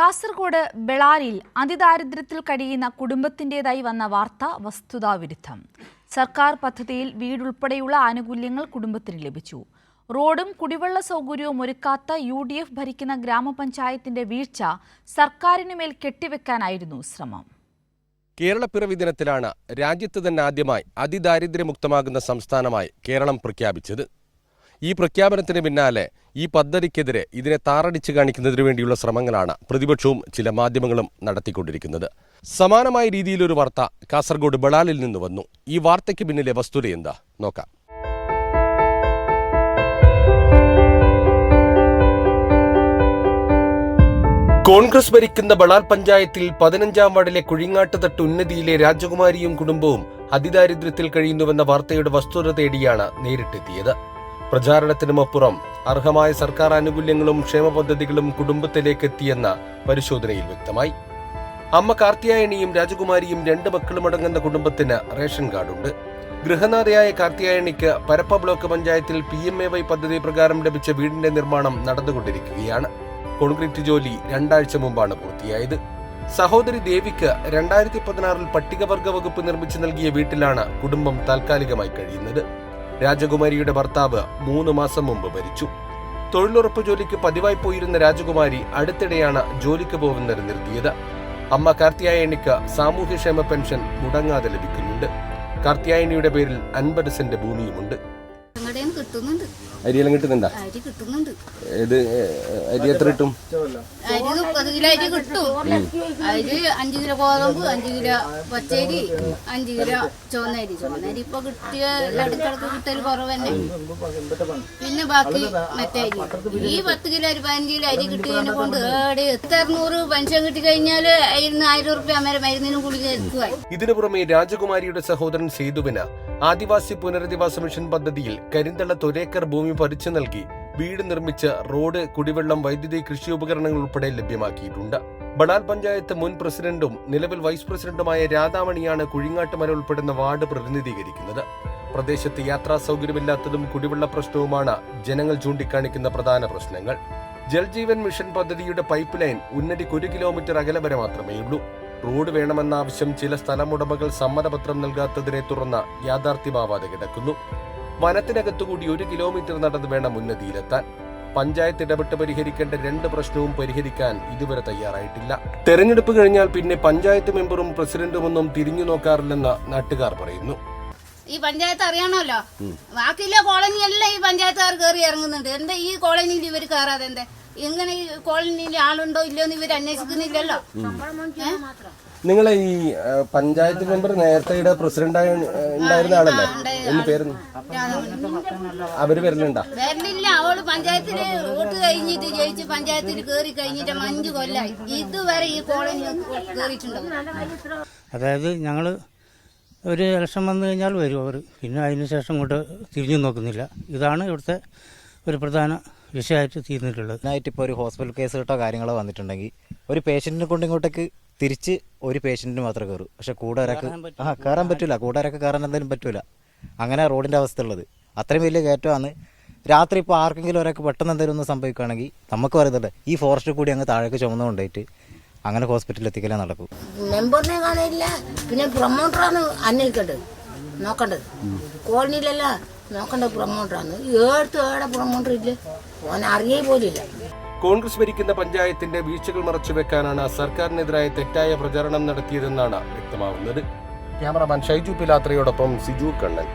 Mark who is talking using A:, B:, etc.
A: കാസർഗോഡ് ബെളാരിൽ അതിദാരിദ്ര്യത്തിൽ കഴിയുന്ന കുടുംബത്തിന്റെതായി വന്ന വാർത്ത വസ്തുതാവിരുദ്ധം സർക്കാർ പദ്ധതിയിൽ വീടുൾപ്പെടെയുള്ള ആനുകൂല്യങ്ങൾ കുടുംബത്തിന് ലഭിച്ചു. റോഡും കുടിവെള്ള സൗകര്യവും ഒരുക്കാത്ത യു ഡി എഫ് ഭരിക്കുന്ന ഗ്രാമപഞ്ചായത്തിന്റെ വീഴ്ച സർക്കാരിന് മേൽ കെട്ടിവെക്കാനായിരുന്നു ശ്രമം.
B: കേരളപ്പിറവി ദിനത്തിലാണ് രാജ്യത്ത് തന്നെ ആദ്യമായി അതിദാരിദ്ര്യമുക്തമാകുന്ന സംസ്ഥാനമായി കേരളം പ്രഖ്യാപിച്ചത്. ഈ പ്രഖ്യാപനത്തിന് പിന്നാലെ ഈ പദ്ധതിക്കെതിരെ ഇതിനെ താറടിച്ച് കാണിക്കുന്നതിനു വേണ്ടിയുള്ള ശ്രമങ്ങളാണ് പ്രതിപക്ഷവും ചില മാധ്യമങ്ങളും നടത്തിക്കൊണ്ടിരിക്കുന്നത്. സമാനമായ രീതിയിലൊരു വാർത്ത കാസർഗോഡ് ബളാലിൽ നിന്ന് വന്നു. ഈ വാർത്തയ്ക്ക് പിന്നിലെ വസ്തുത എന്താ? നോക്കാം. കോൺഗ്രസ് ഭരിക്കുന്ന ബളാൽ പഞ്ചായത്തിൽ പതിനഞ്ചാം വാർഡിലെ കുഴിങ്ങാട്ട് തട്ട് ഉന്നതിയിലെ രാജകുമാരിയും കുടുംബവും അതിദാരിദ്ര്യത്തിൽ കഴിയുന്നുവെന്ന വാർത്തയുടെ വസ്തുത തേടിയാണ് നേരിട്ടെത്തിയത്. പ്രചാരണത്തിനുമപ്പുറം അർഹമായ സർക്കാർ ആനുകൂല്യങ്ങളും ക്ഷേമ പദ്ധതികളും കുടുംബത്തിലേക്ക് എത്തിയെന്ന പരിശോധനയിൽ വ്യക്തമായി. അമ്മ കാർത്തിയായണിയും രാജകുമാരിയും രണ്ട് മക്കളും അടങ്ങുന്ന കുടുംബത്തിന് റേഷൻ കാർഡുണ്ട്. ഗൃഹനാഥയായ കാർത്തിയായണിക്ക് പരപ്പ ബ്ലോക്ക് പഞ്ചായത്തിൽ പി എം എ വൈ പദ്ധതി പ്രകാരം ലഭിച്ച വീടിന്റെ നിർമ്മാണം നടന്നുകൊണ്ടിരിക്കുകയാണ്. കോൺക്രീറ്റ് ജോലി രണ്ടാഴ്ച മുമ്പാണ് പൂർത്തിയായത്. സഹോദരി ദേവിക്ക് രണ്ടായിരത്തി പതിനാറിൽ പട്ടികവർഗ വകുപ്പ് നിർമ്മിച്ചു നൽകിയ വീട്ടിലാണ് കുടുംബം താൽക്കാലികമായി കഴിയുന്നത്. രാജകുമാരിയുടെ ഭർത്താവ് മൂന്ന് മാസം മുമ്പ് മരിച്ചു. തൊഴിലുറപ്പ് ജോലിക്ക് പതിവായി പോയിരുന്ന രാജകുമാരി അടുത്തിടെയാണ് ജോലിക്ക് പോകുന്നത് നിർത്തിയത്. അമ്മ കാർത്തിയായണിക്ക് സാമൂഹ്യക്ഷേമ പെൻഷൻ മുടങ്ങാതെ ലഭിക്കുന്നുണ്ട്. കാർത്തിയായണിയുടെ പേരിൽ അൻപത് സെന്റ് ഭൂമിയുമുണ്ട്. അരിയെല്ലാം കിട്ടുന്നുണ്ടോ?
C: അരി കിട്ടുന്നുണ്ട്.
B: ഇത് അരി എത്ര കിട്ടും?
C: അരി മുപ്പത് കിലോ അരി കിട്ടും. അരി അഞ്ച് കിലോ ഗോതമ്പ് അഞ്ച് കിലോ പച്ചരി അഞ്ച് കിലോ ചോനെരി അരി. ഇപ്പൊ കിട്ടിയ ഇടക്കിടക്ക് കിട്ടൽ കുറവ് തന്നെ. പിന്നെ ബാക്കി മറ്റേ അരി. ഈ പത്ത് കിലോ അരി പതിനഞ്ച് കിലോ അരി കിട്ടിയതിനെ കൊണ്ട് ഏടെ എത്തറുന്നൂറ് പെൻഷൻ കിട്ടി കഴിഞ്ഞാൽ ആയിരത്തി ആയിരം റുപ്യ മരുന്നിനും കൂടി എടുക്കുവായി
B: ഇതിനു പുറമെ രാജകുമാരിയുടെ സഹോദരൻ സേതുവിന് ആദിവാസി പുനരധിവാസ മിഷൻ പദ്ധതിയിൽ കരിന്തള തൊരേക്കർ ഭൂമി പറിച്ചു നൽകി വീട് നിർമ്മിച്ച് റോഡ് കുടിവെള്ളം വൈദ്യുതി കൃഷി ഉപകരണങ്ങൾ ഉൾപ്പെടെ ലഭ്യമാക്കിയിട്ടുണ്ട്. ബണാൽ പഞ്ചായത്ത് മുൻ പ്രസിഡന്റും നിലവിൽ വൈസ് പ്രസിഡന്റുമായ രാധാമണിയാണ് കുഴിങ്ങാട്ടുമല ഉൾപ്പെടുന്ന വാർഡ് പ്രതിനിധീകരിക്കുന്നത്. പ്രദേശത്ത് യാത്രാ സൗകര്യമില്ലാത്തതും കുടിവെള്ള പ്രശ്നവുമാണ് ജനങ്ങൾ ചൂണ്ടിക്കാണിക്കുന്ന പ്രധാന പ്രശ്നങ്ങൾ. ജൽജീവൻ മിഷൻ പദ്ധതിയുടെ പൈപ്പ് ലൈൻ ഉന്നതിക്ക് ഒരു കിലോമീറ്റർ അകലെ വരെ മാത്രമേ ഉള്ളൂ റോഡ് വേണമെന്ന ആവശ്യം ചില സ്ഥലമുടമകൾ സമ്മതപത്രം നൽകാത്തതിനെ തുടർന്ന് യാഥാർത്ഥ്യമാവാതെ കിടക്കുന്നു. വനത്തിനകത്തുകൂടി ഒരു കിലോമീറ്റർ നടന്ന് വേണം ഉന്നതിയിലെത്താൻ. പഞ്ചായത്ത് ഇടപെട്ട് പരിഹരിക്കേണ്ട രണ്ട് പ്രശ്നവും പരിഹരിക്കാൻ ഇതുവരെ തയ്യാറായിട്ടില്ല. തെരഞ്ഞെടുപ്പ് കഴിഞ്ഞാൽ പിന്നെ പഞ്ചായത്ത് മെമ്പറും പ്രസിഡന്റുമൊന്നും തിരിഞ്ഞു നോക്കാറില്ലെന്ന് നാട്ടുകാർ പറയുന്നു.
C: ഈ പഞ്ചായത്ത് അറിയണമല്ലോ ബാക്കിയുള്ള കോളനിയെല്ലാം ഈ പഞ്ചായത്തുകാർ കയറി ഇറങ്ങുന്നുണ്ട്. എന്താ ഈ കോളനിയിൽ ഇവർ കയറാതെ എന്താ? എങ്ങനെ ഈ കോളനിയിൽ ആളുണ്ടോ ഇല്ലയോ എന്ന് ഇവർ അന്വേഷിക്കുന്നില്ലല്ലോ. നിങ്ങൾ
B: നിങ്ങളെ ഈ പഞ്ചായത്ത് മെമ്പർ നേരത്തെ ഇവിടെ പ്രസിഡന്റ് ഉണ്ടായിരുന്ന ആളല്ലേ? എന്ന് പേരുന്നു അവർ വരലുണ്ടാ?
C: വരലില്ല അവൾ പഞ്ചായത്തിൽ വോട്ട് കഴിഞ്ഞിട്ട് ജയിച്ച് പഞ്ചായത്തിൽ കയറി കഴിഞ്ഞിട്ട് അഞ്ചു കൊല്ലായി. ഇതുവരെ ഈ കോളനി കയറിയിട്ടുണ്ടോ
D: അതായത് ഞങ്ങൾ ഒരു ഇലക്ഷൻ വന്നു കഴിഞ്ഞാൽ വരും അവർ പിന്നെ അതിന് ശേഷം ഇങ്ങോട്ട് തിരിഞ്ഞു നോക്കുന്നില്ല. ഇതാണ് ഇവിടുത്തെ ഒരു പ്രധാന വിഷയമായിട്ട് തീർന്നിട്ടുള്ളത്.
E: ഇതിനായിട്ട് ഇപ്പോൾ ഒരു ഹോസ്പിറ്റൽ കേസ് കേട്ടോ കാര്യങ്ങളോ വന്നിട്ടുണ്ടെങ്കിൽ ഒരു പേഷ്യന്റിനെ കൊണ്ട് ഇങ്ങോട്ടേക്ക് തിരിച്ച് ഒരു പേഷ്യന്റിന് മാത്രമേ കയറൂ. പക്ഷെ കൂടെ ഒരാൾക്ക് ആ കയറാൻ പറ്റില്ല കൂടെ ഒരാൾക്ക് കയറാൻ എന്തായാലും പറ്റൂല. അങ്ങനെ റോഡിന്റെ അവസ്ഥ ഉള്ളത് അത്രയും വലിയ കയറ്റമാണ്. രാത്രി ഇപ്പോൾ ആർക്കെങ്കിലും ഒരാൾക്ക് പെട്ടെന്ന് എന്തെങ്കിലും ഒന്ന് സംഭവിക്കുകയാണെങ്കിൽ നമുക്ക് പറയുന്നുണ്ട് ഈ ഫോറസ്റ്റ് കൂടി അങ്ങ് താഴേക്ക് ചുമന്നു കൊണ്ടായിട്ട് അങ്ങനെ ഹോസ്പിറ്റലിൽ എത്തിക്കലേ നടക്കൂ.
F: മെമ്പറിനെ കാണില്ല പിന്നെ പ്രൊമോട്ടറാണ് അന്വേഷിക്കേണ്ടത്. നോക്കേണ്ടത്. കോളനിയിലല്ല നോക്കേണ്ടത് പ്രൊമോട്ടറാണ് ഏടുത്ത് ഏടെ പ്രൊമോട്ടർ ഇല്ല ഓൻ അറിയേ പോലില്ല.
B: കോൺഗ്രസ് ഭരിക്കുന്ന പഞ്ചായത്തിന്റെ വീഴ്ചകൾ മറച്ചുവെക്കാനാണ് സർക്കാരിനെതിരായ തെറ്റായ പ്രചാരണം നടത്തിയതെന്നാണ് വ്യക്തമാവുന്നത്. ക്യാമറമാൻ ഷൈജു പിലാത്രയോടൊപ്പം സിജു കണ്ണൻ.